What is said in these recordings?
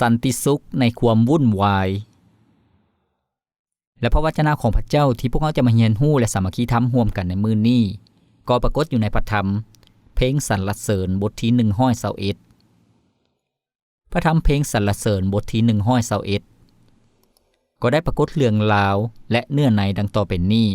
สันติสุขในความวุ่นวาย และพระวจนะของพระเจ้าที่พวกเราจะมาเรียนรู้และสามัคคีธรรมร่วมกันในมือนี้ ก็ปรากฏอยู่ในพระธรรม เพลงสรรเสริญบทที่121พระธรรมเพลงสรรเสริญบทที่121ก็ได้ปรากฏเรื่องราวและเนื้อในดังต่อเป็นนี้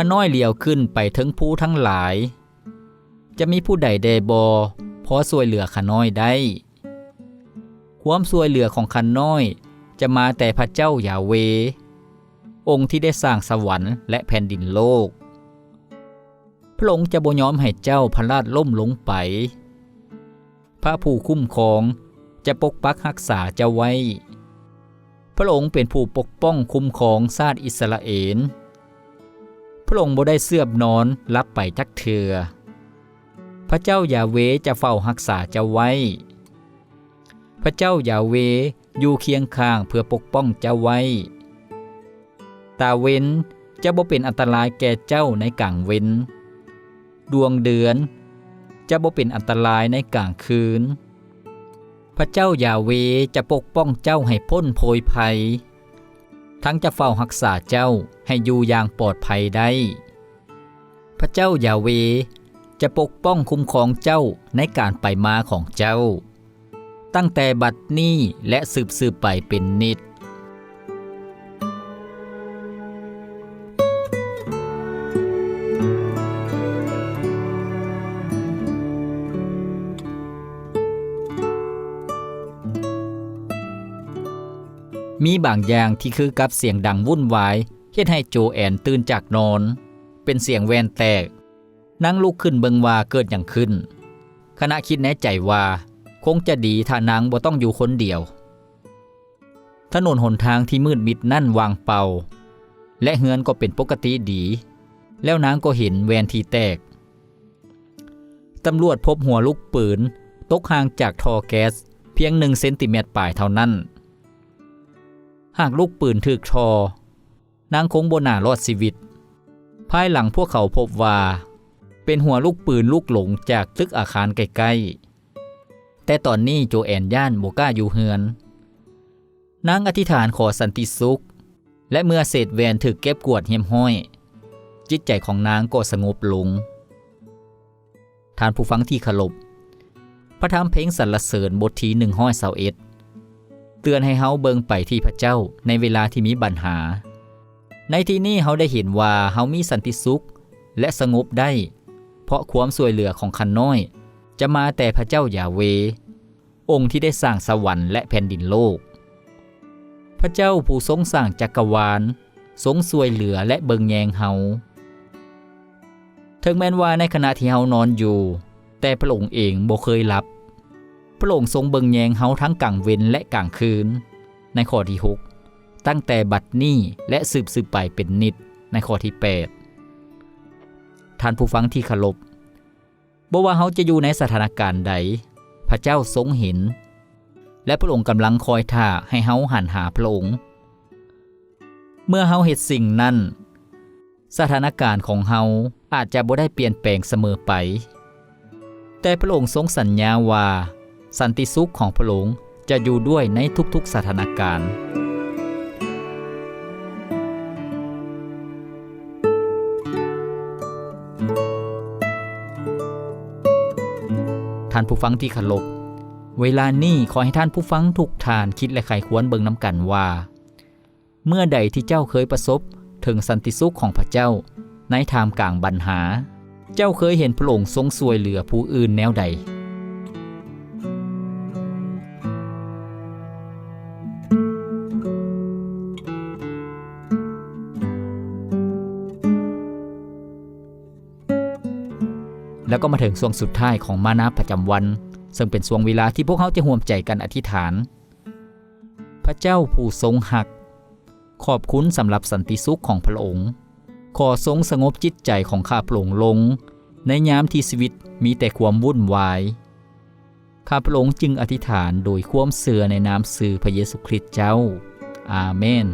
ข้าน้อยเลียวขึ้นไปถึงผู้ทั้งหลาย จะมีผู้ใดเดบอพอสวยเหลือขาน้อยได้ ความสวยเหลือของขาน้อย จะมาแต่พระเจ้ายาเว องค์ที่ได้สร้างสวรรค์และแผ่นดินโลก พระองค์จะบ่ยอมให้เจ้าพระราชล่มลงไป พระผู้คุ้มครองจะปกปักรักษาเจ้าไว้ พระองค์เป็นผู้ปกป้องคุ้มครองชาติอิสราเอล พระองค์บ่ได้เสื่อมนอนรับไปจักเถือ พระเจ้ายาเวจะเฝ้ารักษาเจ้าไว้ พระเจ้ายาเวอยู่เคียงข้างเพื่อปกป้องเจ้าไว้ ตาเว้นจะบ่เป็นอันตรายแก่เจ้าในกลางเว้น ดวงเดือนจะบ่เป็นอันตรายในกลางคืน พระเจ้ายาเวจะปกป้องเจ้าให้พ้นโพยภัย ทั้งจะเฝ้าหักษาเจ้าให้อยู่อย่างปลอดภัยได้ พระเจ้ายาเวจะปกป้องคุ้มครองเจ้าในการไปมาของเจ้า ตั้งแต่บัดนี้และสืบสืบไปเป็นนิด มีบางอย่างที่คือกับเสียงดังวุ่นวายเฮ็ดให้โจแอนตื่นจากนอน เป็นเสียงแวนแตกนั่งลุกขึ้นเบิงว่าเกิดอย่างขึ้น ขณะคิดในใจว่า คงจะดีถ้านางบ่ต้องอยู่คนเดียว ถนนหนทางที่มืดมิดนั่นวางเป่า และเฮือนก็เป็นปกติดี แล้วนางก็เห็นแวนที่แตก ตำรวจพบหัวลูกปืน ตกห่างจากทอแก๊สเพียงหนึ่งเซนติเมตรปลายเท่านั้น หากลูกปืนถึกทอนางคงบนหนารอดชีวิต ภายหลังพวกเขาพบว่า เป็นหัวลูกปืนลูกหลงจากตึกอาคารใกล้ๆ แต่ตอนนี้โจแอนย่านโบก้าอยู่เฮือนนางอธิษฐานขอสันติสุข และเมื่อเศษแวนถึกเก็บกวดเหียมห้อย จิตใจของนางก็สงบลงท่านผู้ฟังที่เคารพระธรรมเพลงสรรเสริญบทที่121เตือนให้เฮาเบิงไปที่พระเจ้าในเวลาที่มีปัญหา ในที่นี้เฮาได้เห็นว่าเฮามีสันติสุข และสงบได้ เพราะความสวยเหลือของคันน้อย จะมาแต่พระเจ้ายาเว องค์ที่ได้สร้างสวรรค์และแผ่นดินโลก พระเจ้าผู้ทรงสร้างจักรวาลทรงสวยเหลือและเบิงแยงเฮาถึงแม้นว่าในขณะที่เฮานอนอยู่ แต่พระองค์เองบ่เคยหลับ พระองค์ทรงเบิงแยงเฮาทั้งกลางเว้นและกลางคืน ในข้อที่ 6 ตั้งแต่บัดนี้และสืบสืบไปเป็นนิด ในข้อที่ 8 ท่านผู้ฟังที่เคารพบ่ว่าเฮาจะอยู่ในสถานการณ์ใด พระเจ้าทรงเห็น และพระองค์กำลังคอยท่าให้เฮาหันหาพระองค์ เมื่อเฮาเฮ็ดสิ่งนั้น สถานการณ์ของเฮาอาจจะบ่ได้เปลี่ยนแปลงเสมอไป แต่พระองค์ทรงสัญญาว่า สันติสุขของพระองจะอยู่ด้วยในทุกๆสถานการณ์ท่านผู้ฟังที่เคารพเวลานี้ขอให้ท่านผู้ฟังทุกทานคิดและไขควรเบิงน้ำกันว่า เมื่อใดที่เจ้าเคยประสบถึงสันติสุขของพระเจ้า ในทามกลางบัญหา เจ้าเคยเห็นพระองค์ทรงสวยเหลือผู้อื่นแนวใด แล้วก็มาถึงช่วงสุดท้ายของมานาประจำวัน ซึ่งเป็นช่วงเวลาที่พวกเขาจะห่วมใจกันอธิษฐาน พระเจ้าผู้ทรงหัก ขอบคุณสำหรับสันติสุขของพระองค์ ขอทรงสงบจิตใจของข้าพระองค์ลง ในยามที่ชีวิตมีแต่ความวุ่นวายข้าพระองค์จึงอธิษฐานโดยความเสื่อในนามสื่อพระเยซูคริสต์เจ้า อาเมน